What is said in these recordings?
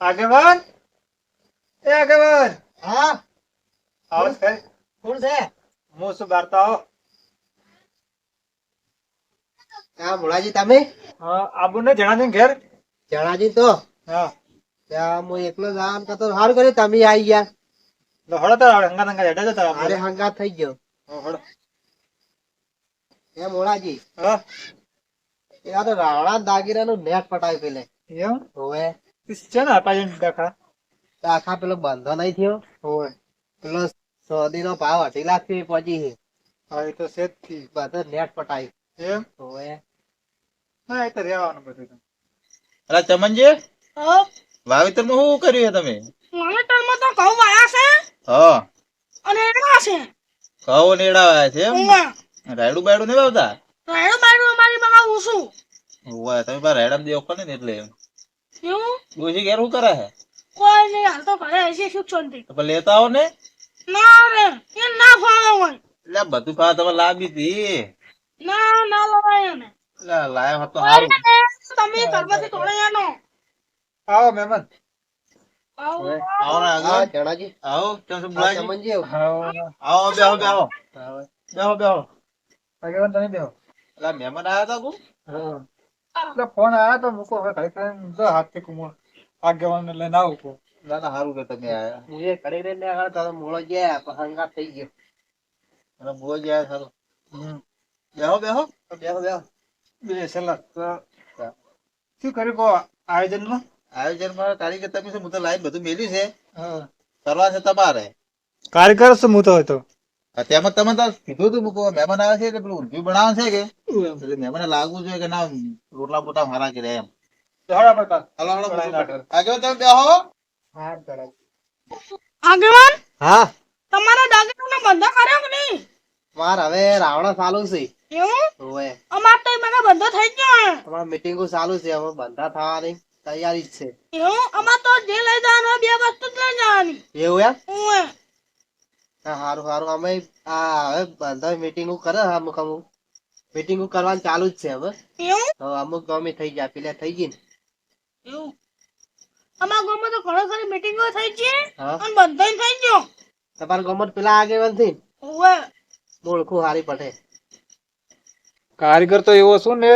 આગેવાન? એ આગેવાન! હા? આવો છે. કોણ છે? હું શું વાર્તાઓ હા મોળાજી તમે? હા આબુ ને જણાજી ઘેર. જણાજી તો. હા. ત્યાં હું એકલો જ આમ કરતો સારું કર્યું તમે આવી ગયા. તો હળો તો હંગા હંગા હેઠા જતા અરે હંગાત થઈ ગયો. હળો. એ મોળાજી હા. એ આ તો રાવણા દાગીરાનું નેટ પટાવી પેલે. એમ? હોવે છે ને એમ દાખા દાખા આખા પેલો બંધો નહીં થયો? હોય. પેલો સોદી નો ભાવ અઢી લાખથી પહોંચી છે. હા એ તો સેજથી. બધો નેટ પટાય. એમ? હોય હા એ તો રહેવાનું બધું. અલા ચમનજી? વાવેતરમાં શું કર્યું છે તમે? વાવેતરમાં તો ઘઉં વાયા છે. હા. અને એડા છે. ઘઉં નેડા વાયા છે એમ. રાયડું બાયડું નહીં વાવતા? રાયડું બાયડું અમારી બગાવું છું હોય તમે પાછા રાયડામાં દેવો પડે ને એટલે એવું ડોશી ઘેર શું કરે છે? કોઈ નહીં હાલ તો ઘરે હશે સુખ શાંતિ તો લેતા આવો ને. ના રે એ ના ફાવે હોય? એટલે બધું ખાવા તમે લાવી હતી. ના ના લવાય ને એટલે લાયા હોત તો સારું તમે ઘરમાંથી તોડે આનો આવો મહેમાન. આવો. આવો ને આગળ. જણાજી આવો કેમ છો ચમનજી આવો. આવો. આવો બેહો બેહો. બેહો બેહો. આગેવાન તમે બેહો. એટલે મહેમાન આવ્યા હતા કુ હા. એટલે ફોન આવ્યો તો મૂકો હવે ઘડી કરીને જો હાથથી કુમો આગેવાન લઈને આવું કહું. ના ના સારું કે તમે આયા. હું એ ઘડી રહીને આગળ તારો મોળો ગયા પહંગા થઈ ગયો. અને મોળો ગયા સારું. બેહો બેહો. બેહો બેહો. બે તો શું કર્યું કહો આયોજનમાં? આયોજનમાં કારીગર તમે શું હું તો લાઈન બધું મેલ્યું છે. હા. કરવા છે તમારે? કાર્યકર શું મૂતો હતો હા, તેમાં તમે તાર સીધું તું મૂકો મહેમાન આવે છે એટલે પેલું ઊંધિયું બનાવે છે કે? એટલે મહેમાને લાગવું જોઈએ કે ના રોટલા બોટલા મારા કે એમ. હળા બતા હાલો હાલો બનાવી નાખો. આગળ તમે બેહો. આગેવાન? હા. તમારા દાગીનાને બંધો કર્યો કે નહીં? માર હવે રાવણા ચાલુ છે. એવું? અમાર તો મને બંધો થઈ ગયો. અમારા મીટિંગો ચાલુ છે હવે બંધા થવાની તૈયારી જ છે. એવું? અમાર તો જે લઈ જવાનું બે વસ્તુ જ લઈ જવાની. એવું એમ. હા સારું સારું અમે આ હવે બંધા મીટિંગો કરે અમુક અમુક. મીટિંગો કરવાનું ચાલુ જ છે હવે. હવે અમુક ગમે થઈ જાય પેલા થઈ ગઈ ને. એવું? અમારા ગામમાં તો ઘણી ખરી મીટિંગો થઈ છે. અને બંધો થઈ ગયો. તમારા ગામમાં તો પેલા આગેવાન થઈ ઓવે. મોળખું હારી પડે. કારીગર તો એવો શું ને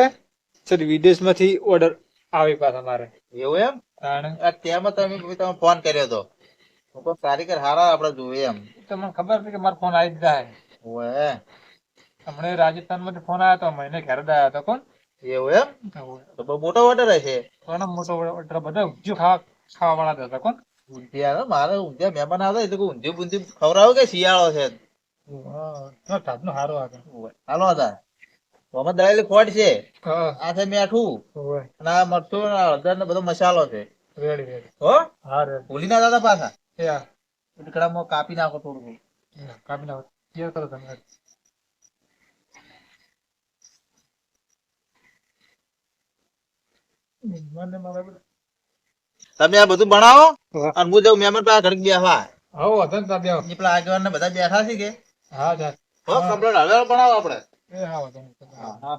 સર વિદેશમાંથી ઓર્ડર આવી પાછા મારે. એવું એમ? તેમાં તમે તમે ફોન કર્યો હતો હું સારી કર હારા આપણે જોઈએ એમ. તમને ખબર છે કે મારો ફોન આવી જ જાય ઓએ હમણે રાજસ્થાનમાંથી ફોન આવ્યો તો મહિને ઘેર આવ્યો હતો કોણ? એવું એમ? તો બહુ મોટો ઓર્ડર હશે? ઘણો મોટો ઓર્ડર બધા ઊંધિયું ખાવા ખાવા વાળા હતા કોણ? ઊંધિયા મારે ઊંધિયા મહેમાન આવે એટલે ઊંધિયું બુંધિયું ખવડાવો કે શિયાળો છે? હા હારો આવે. હાલો હતા આમાં દળેલી ખોટ છે. આ છે મેઠું. અને આ મરચું અને હળદર ને બધો મસાલો છે. રેડી રેડી હો? હા રેડી ભૂલી ના દાદા પાછા. યા ઉટકડામાં કાપી નાખો થોડું કાપી નાખો. ક્લિયર કરો તમે. આ બધું બનાવો અને હું જાઉં મહેમાન પાસે ઘડીક બેસવા હો વાંધો તા તાર બેહો. એ પેલા આગેવાન ને બધા બેઠા છે કે? હા જા હો કમ્પ્લેટ હવે બનાવો આપણે. એ હા વાંધો હા હા.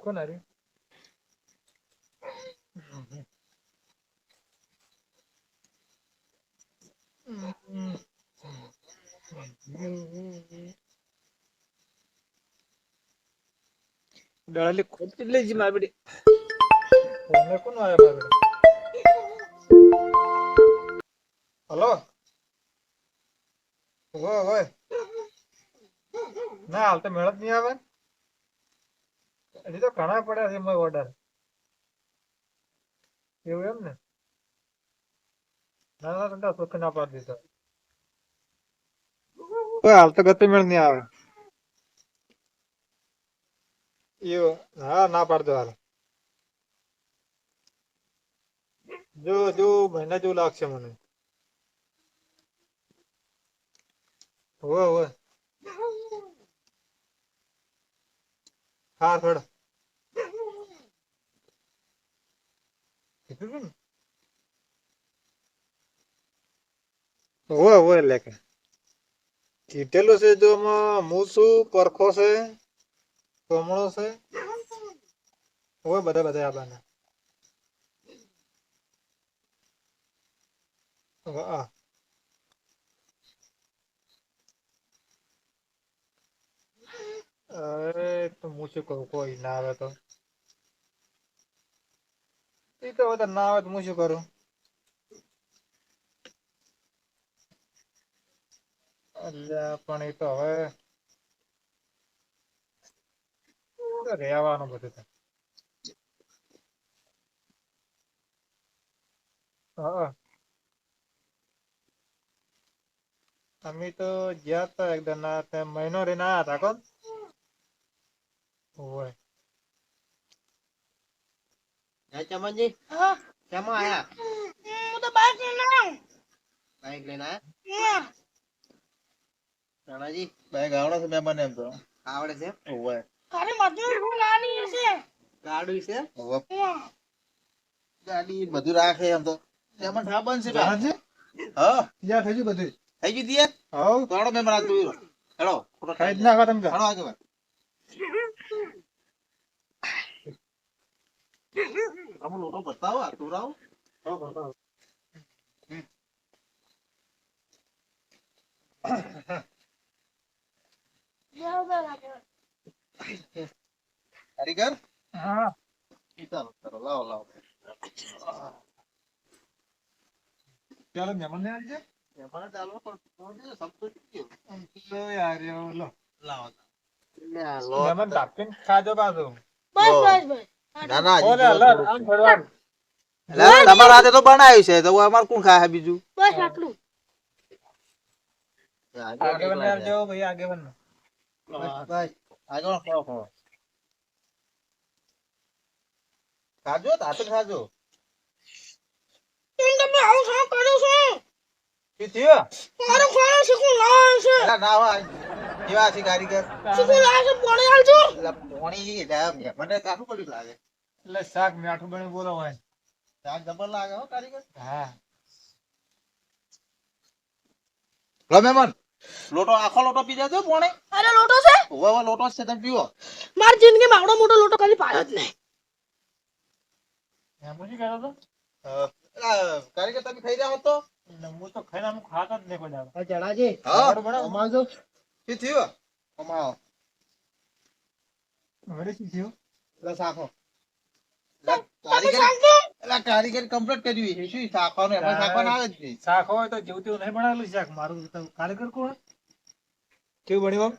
કે તો હારું જ કોણ હાર્યું? દળાલી ખોટ કેટલી જી મારી બેટી હજી તો ઘણા પડ્યા છે એમાં ઓર્ડર એવું એમ ને? ના ના કંટા સુખ ના પાડી દીધો. હાલ તો ગતિ મેળ નહીં આવે. એવું હા, ના પાડજો હાલ. જો જો, મહિના જેવું લાગશે મને. હોવે હોવે. હા, થોડા. ને? હોવે હોવે લેકે કીધેલું છે જો હું પરખો છે, કમળો છે. હોવે બધા બધા આપવાના હા અરે, તો શું કહું કોઈ ના આવે તો. તો વધારે ના આવે તો હું શું કરું? અલ્યા, પણ એ તો હવે રહેવાનું બધું હા. અમે તો ગયા હતા એકદમ મહિનો રહીને આવ્યા હતા કોણ? ઓય. હે ચમનજી હા શેમાં આયા હું તો બાઈક લઈને આવ્યો. બાઈક લઈને આયા હા. રાણાજી બાઈક આવડે છે મહેમાન એમ તો આવડે છે ઓવે તારી મજૂર હું નાની હશે ગાડું છે ઓવે હા. ગાડી બધું રાખે એમ તો મહેમાન હા બનશે બે. જાણજે હા યા થઈ ગયું બધું થઈ ગયું દિયે હવ તો હાલો મહેમાન આ જોઈ હેલો ખાઈ જ નાખો તમે તો. હાલો આગળ તમે lupa બતાવો આ rau? Oh, તો લાગે. કારીગર હા ચાલો ચાલો લાવો લાવો ચાલો મહેમાન ને આવજે મહેમાન ચાલો પણ સબ તો ગયો યાર યો લો લાવો લે લો મહેમાન કાપીને ખાજો પાછું બસ બસ બસ ના ના. તમારા હાથે તો બનાવ્યું છે તો અમારે કોણ ખાય બીજું? બસ આટલું. આગેવાનને આવજો ભાઈ આગેવાનને. બસ આગળ ખોળો ખોળો ખાજો તાતે ખાજો. તું તમે આવું શું કરો છો? થયું? મારો ખાણો શીખું લાવે છે. ના હોય. કેવા છે કારીગર? શીખું લાવે છે પોણે આલજો એટલે પોણી એટલે મને કાઠું પડ્યું લાગે. એટલે શાક મીઠું બની બોલો હોય. શાક જબર લાગે હો કારીગર? હા. લો મહેમાન. લોટો આખો લોટો પી જાજો પોણે. અરે લોટો છે? ઓવે લોટો છે તમે પીવો. મારી જિંદગીમાં આવડો મોટો લોટો કદી પાયો જ નહીં. એમ શું હતો? કારીગર તમે ખાઈ રહ્યા હો તો? એટલે હું તો ખાઈને આમ ખાતો જ નહીં કોઈ દાડો. આ જણાજી હા. બરાબર, બરાબર. શું થયું? અમાવો વળી શું થયું? લે સાખો. કારીગર કમ્પ્લીટ કર્યું છે. શું શાકવાનું એમાં શાકવાનું આવે જ નહીં. શાક હોય તો જેવું તેવું નહીં બનાવેલું શાક. મારું તો કારીગર કોણ કેવું બન્યું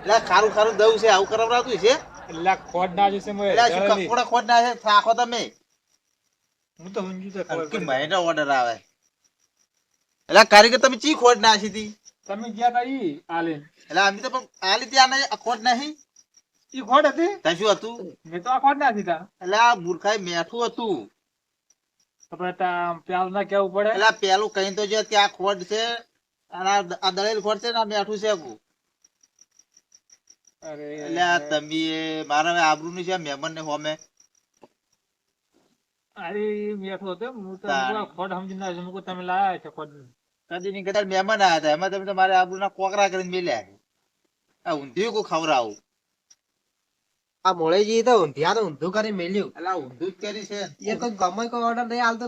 એટલે ખારું ખારું દઉં છે. આવું કરાવડાતું છે? એટલે ખોટ ના જશે એટલે શું જરા નહીં. કપડા ખોટ ના છે? શાકો તમે. હું તો સમજુ તો કે. મહિનો ઓર્ડર આવે. એટલે કારીગર તમે ચી ખોટ નાખી હતી? તમે ગયા તા ઈ આલીન. એટલે અમે તો પણ આલી ત્યાં નહીં, ખોટ નહીં ઈ ખોટ હતી? ત્યાં શું હતું? મેં તો આ ખોટ ના દીધા એટલે આ મૂર્ખાઈ મેઠું હતું. તા પ્યાલ ના કેવું પડે. એટલે પેલું કઈ તો છે કે આ ખોટ છે અને આ દળેલ ખોટ છે ને આ મેઠું છે આખું. અરે એટલે તમે મારા આબરૂ ની છે મહેમાન ને હોમે. અરે મેઠો હતો હું તો તારે. મુકું આ ખોટ સમજી ના મુકું તમે લાયા છો ખોટ. કદી ની કદાચ મહેમાન આવ્યા હતા. એમાં તમે તમારે આબરૂના કોકરા કરીને મેલ્યા છે. આ ઊંધિયું કો ખવડાવું? આ મોળેજી તો ઊંધિયા તો ઊંધું કરી મેલ્યું. એટલે આ જ કરી છે. એ તો ગમે કોઈ ઓર્ડર નહીં આલતો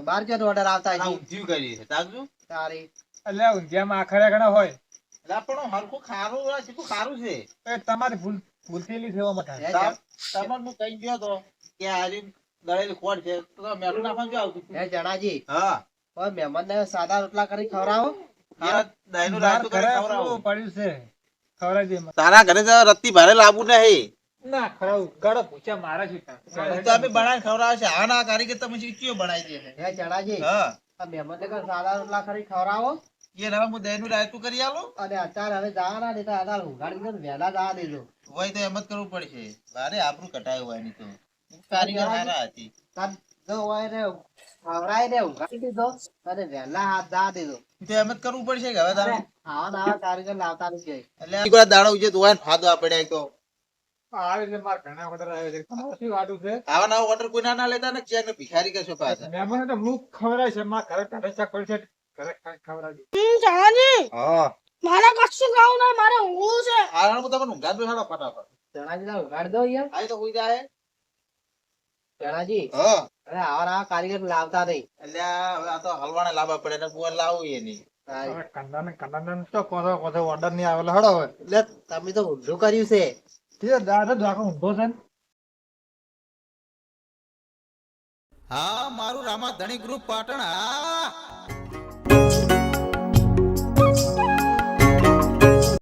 બાર ચાર ઓર્ડર આવતા ઊંધિયું કરી છે. તાકજો તારી. એટલે ઊંધિયામાં આખરે ઘણા હોય. એટલે પણ હરખું ખારું શીખું ખારું છે. તમારી ભૂલ ભૂલ થયેલી છે માટે હે તમ- જા- તમને હું કહી ગયો તો કે દળેલી છે. તો મેઠું નાખવાનું આવતું? હે જણાજી. હા. સાદા રોટલા કરી ખવડાવો. તારા ઘરે તો રત્તી ભારે લાવવું નહીં. ના ખવડાવું ગાળો પૂછ્યા મારા છે? તો અમે બનાવીને ખવડાવે છે. આ ના કારીગર તમે બનાવી દે હે જણાજી હા. મહેમાન ને સાદા રોટલા કરી ખવડાવો. એ હવે હું દહીંનું રાયતું કરી આલો? અને અત્યારે હવે જવા ના દેતા અત્યારે ઉઘાડી દો ને વહેલા જવા દેજો. હોય તો એમ જ કરવું પડશે. મારે આપણું કટાયું હોય નહીં તો. કારીગર હારા હતી. જો હોય ને ખવડાવી ને ઊંઘાડી દીધો. અને વહેલા હાથ જા દીધો. તો એમ જ કરવું પડશે કે હવે તારે? આવા ને આવા કારીગર લાવતા નથી એટલે કોઈ દાડો ઉજે તો ફાદો આપડે તો. આવે રીતે મારે ઘણા ઓર્ડર આવે છે. તમારે શું વાટું છે? આવા નવા ઓર્ડર કોઈ ના ના લેતા ને ચેક ને ભિખારી કશો પાછા. મહેમાન તો મુખ ખવરાય છે. મારા ઘરે શાક કરી છે ઘરે ખવડાવી હમ ચણાજી હા. મારે કશું ખાવું નહીં મારે ઊંઘવું છે. આ હું તમને ઊંઘા બેસાડો ફટાફટ. ચણાજી ને ઊંઘાડી દો યાર આ તો કોઈ જાય ચણાજી હા. અરે આવા આવા કારીગર લાવતા નહીં. એટલે હવે આ તો હલવાને લાવવા પડે ને કુવર લાવવું એ નહીં. કંદાને કંદાને તો કોથો કોથો ઓર્ડર નહીં આવેલો. હડો એટલે તમે તો ઊંધું કર્યું છે. તે દાદા દાખો ઊંધો છે ને. હા મારું રામા ધણી ગ્રુપ પાટણ હા.